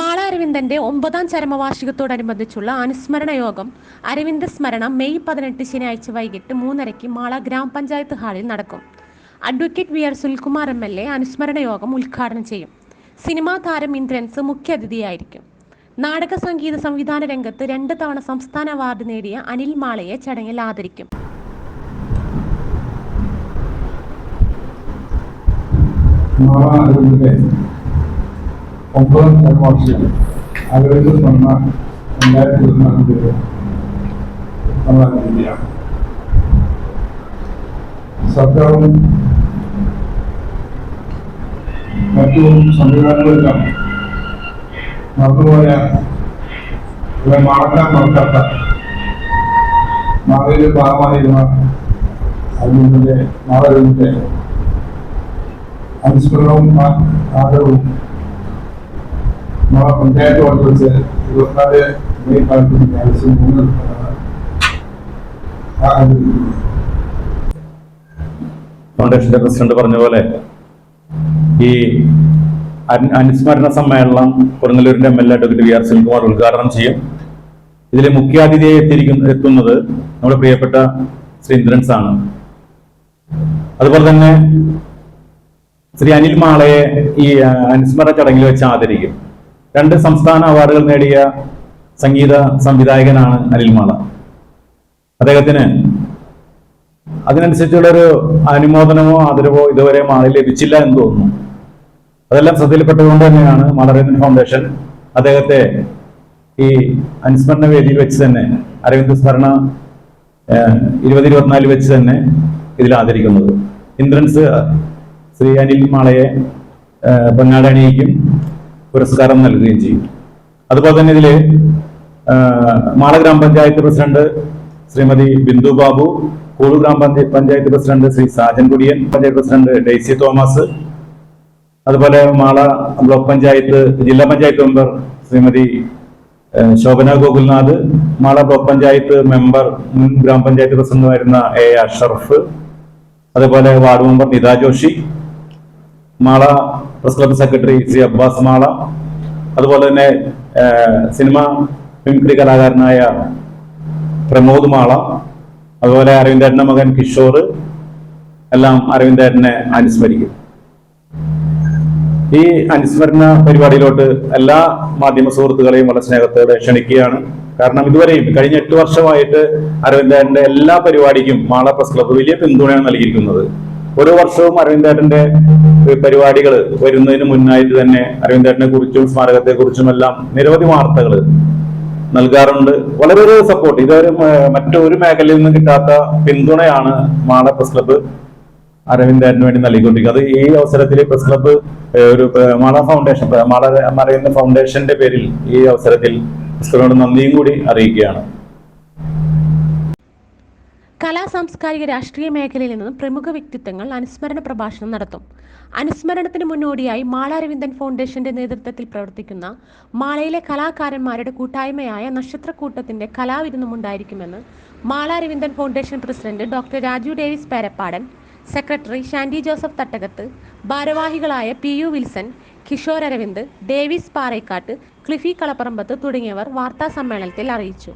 മാള അരവിന്ദന്റെ ഒമ്പതാം ചരമവാർഷികത്തോടനുബന്ധിച്ചുള്ള അനുസ്മരണ യോഗം അരവിന്ദ സ്മരണ മെയ് പതിനെട്ട് ശനിയാഴ്ച വൈകിട്ട് മൂന്നരയ്ക്ക് മാള ഗ്രാമപഞ്ചായത്ത് ഹാളിൽ നടക്കും. Advocate V R Sunilkumar M L A അനുസ്മരണ യോഗം ഉദ്ഘാടനം ചെയ്യും. സിനിമാ താരം ഇന്ദ്രൻസ് മുഖ്യാതിഥിയായിരിക്കും നാടക സംഗീത സംവിധാന രംഗത്ത് രണ്ട് തവണ സംസ്ഥാന അവാർഡ് നേടിയ അനിൽ മാളയെ ചടങ്ങിൽ ആദരിക്കും. മാറാനതിന്റെ ഒമ്പതാം ചരമവാർഷികം അരവിന്ദ് വന്ന രണ്ടായിരത്തി ഇരുപത്തിനാലിന്റെ നമ്മൾ ആചരിക്കുകയാണ് സർക്കാരും മറ്റു സംവിധാനങ്ങളെല്ലാം മറന്നുപോയ മറക്കാൻ മറക്കാത്ത നാളെ ഭാഗമായിരുന്ന അരവിന്ദന്റെ മാറവിന്റെ അനുസ്മരണവും ആദരവും നമ്മുടെ പഞ്ചായത്ത് വെച്ച് ഇരുപത്തിനാല് മെയ് പതിനെട്ട് ആവശ്യം മൂന്ന് ഫൗണ്ടേഷന്റെ പ്രസിഡന്റ് പറഞ്ഞ പോലെ ഈ അനുസ്മരണ സമ്മേളനം കൊടുങ്ങല്ലൂരിന്റെ M L A advocate V R Sunilkumar ഉദ്ഘാടനം ചെയ്യും. ഇതിൽ മുഖ്യാതിഥിയെ എത്തിയിരിക്കുന്ന എത്തുന്നത് നമ്മുടെ പ്രിയപ്പെട്ട ശ്രീ ഇന്ദ്രൻസ് ആണ് അതുപോലെ തന്നെ ശ്രീ അനിൽ മാളയെ ഈ അനുസ്മരണ ചടങ്ങിൽ വെച്ച് ആദരിക്കും. രണ്ട് സംസ്ഥാന അവാർഡുകൾ നേടിയ സംഗീത സംവിധായകനാണ് അനിൽ മാള അദ്ദേഹത്തിന് അതിനനുസരിച്ചുള്ള ഒരു അനുമോദനമോ ആദരവോ ഇതുവരെ മാളിൽ ലഭിച്ചില്ല എന്ന് തോന്നുന്നു. അതെല്ലാം ശ്രദ്ധയിൽപ്പെട്ടതുകൊണ്ട് തന്നെയാണ് മാളരേന്ദ്രൻ ഫൗണ്ടേഷൻ അദ്ദേഹത്തെ ഈ അനുസ്മരണ വേദിയിൽ വെച്ച് തന്നെ അരവിന്ദ് സ്മരണ ഇരുപത് ഇരുപത്തിനാലിൽ വെച്ച് തന്നെ ഇതിൽ ആദരിക്കുന്നത്. ഇന്ദ്രൻസ് ശ്രീ അനിൽ മാളയെ ഏഹ്, പൊന്നാട അണിയിക്കും. പുരസ്കാരം നൽകുകയും ചെയ്യും. അതുപോലെ തന്നെ ഇതിൽ മാള ഗ്രാമപഞ്ചായത്ത് പ്രസിഡന്റ് ശ്രീമതി ബിന്ദു ബാബു കൂടു ഗ്രാമപഞ്ചായത്ത് panchayat president Shri Sajan Kudiyan panchayat president Daisy Thomas അതുപോലെ മാള ബ്ലോക്ക് പഞ്ചായത്ത് ജില്ലാ panchayat member Shrimati Shobhana Gokulnath Mala block panchayat member മുൻ ഗ്രാമപഞ്ചായത്ത് പ്രസിഡന്റുമായിരുന്ന എ. അഷറഫ് അതുപോലെ ward member Nitha Joshy Mala press club secretary C Abbas Mala. അതുപോലെ തന്നെ സിനിമ മിമിക്രി കലാകാരനായ പ്രമോദ് മാള. അതുപോലെ അരവിന്ദേട്ടന്റെ മകൻ കിഷോർ. എല്ലാം അരവിന്ദേട്ടനെ അനുസ്മരിക്കും. ഈ അനുസ്മരണ പരിപാടിയിലോട്ട് എല്ലാ മാധ്യമ സുഹൃത്തുക്കളെയും വളരെ സ്നേഹത്തോടെ ക്ഷണിക്കുകയാണ്. കാരണം ഇതുവരെയും കഴിഞ്ഞ എട്ട് വർഷമായിട്ട് അരവിന്ദേട്ടന്റെ എല്ലാ പരിപാടിക്കും മാള പ്രസ് ക്ലബ്ബ് വലിയ പിന്തുണയാണ് നൽകിയിരിക്കുന്നത്. ഓരോ വർഷവും അരവിന്ദേട്ടന്റെ പരിപാടികൾ വരുന്നതിന് മുന്നായിട്ട് തന്നെ അരവിന്ദേട്ടനെ കുറിച്ചും സ്മാരകത്തെ കുറിച്ചും എല്ലാം നിരവധി വാർത്തകൾ നൽകാറുണ്ട്. വളരെ ഒരു സപ്പോർട്ട് ഇതൊരു മറ്റൊരു മേഖലയിൽ നിന്ന് കിട്ടാത്ത പിന്തുണയാണ് മാള പ്രസ് ക്ലബ്ബ് അരവിന്ദേട്ടന് വേണ്ടി നൽകിക്കൊണ്ടിരിക്കുന്നത്. അത് ഈ അവസരത്തിൽ പ്രസ് ക്ലബ്ബ് ഒരു മാള ഫൗണ്ടേഷൻ മാള അരവിന്ദ് ഫൗണ്ടേഷന്റെ പേരിൽ ഈ അവസരത്തിൽ പ്രസ് ക്ലബിനോട് നന്ദിയും കൂടി അറിയിക്കുകയാണ്. കലാ സാംസ്കാരിക രാഷ്ട്രീയ മേഖലയിൽ നിന്നും പ്രമുഖ വ്യക്തിത്വങ്ങൾ അനുസ്മരണ പ്രഭാഷണം നടത്തും. അനുസ്മരണത്തിന് മുന്നോടിയായി മാള അരവിന്ദൻ ഫൗണ്ടേഷന്റെ നേതൃത്വത്തിൽ പ്രവർത്തിക്കുന്ന മാളയിലെ കലാകാരന്മാരുടെ കൂട്ടായ്മയായ നക്ഷത്രക്കൂട്ടത്തിന്റെ കലാവിരുന്നും ഉണ്ടായിരിക്കുമെന്ന് Mala foundation president doctor Raju Davis Perappadan secretary Shandy Joseph Thattakath ഭാരവാഹികളായ പി യു വിൽസൺ കിഷോർ അരവിന്ദ് ഡേവിസ് പാറേക്കാട്ട് ക്ലിഫി കളപ്പറമ്പത്ത് തുടങ്ങിയവർ വാർത്താ സമ്മേളനത്തിൽ അറിയിച്ചു.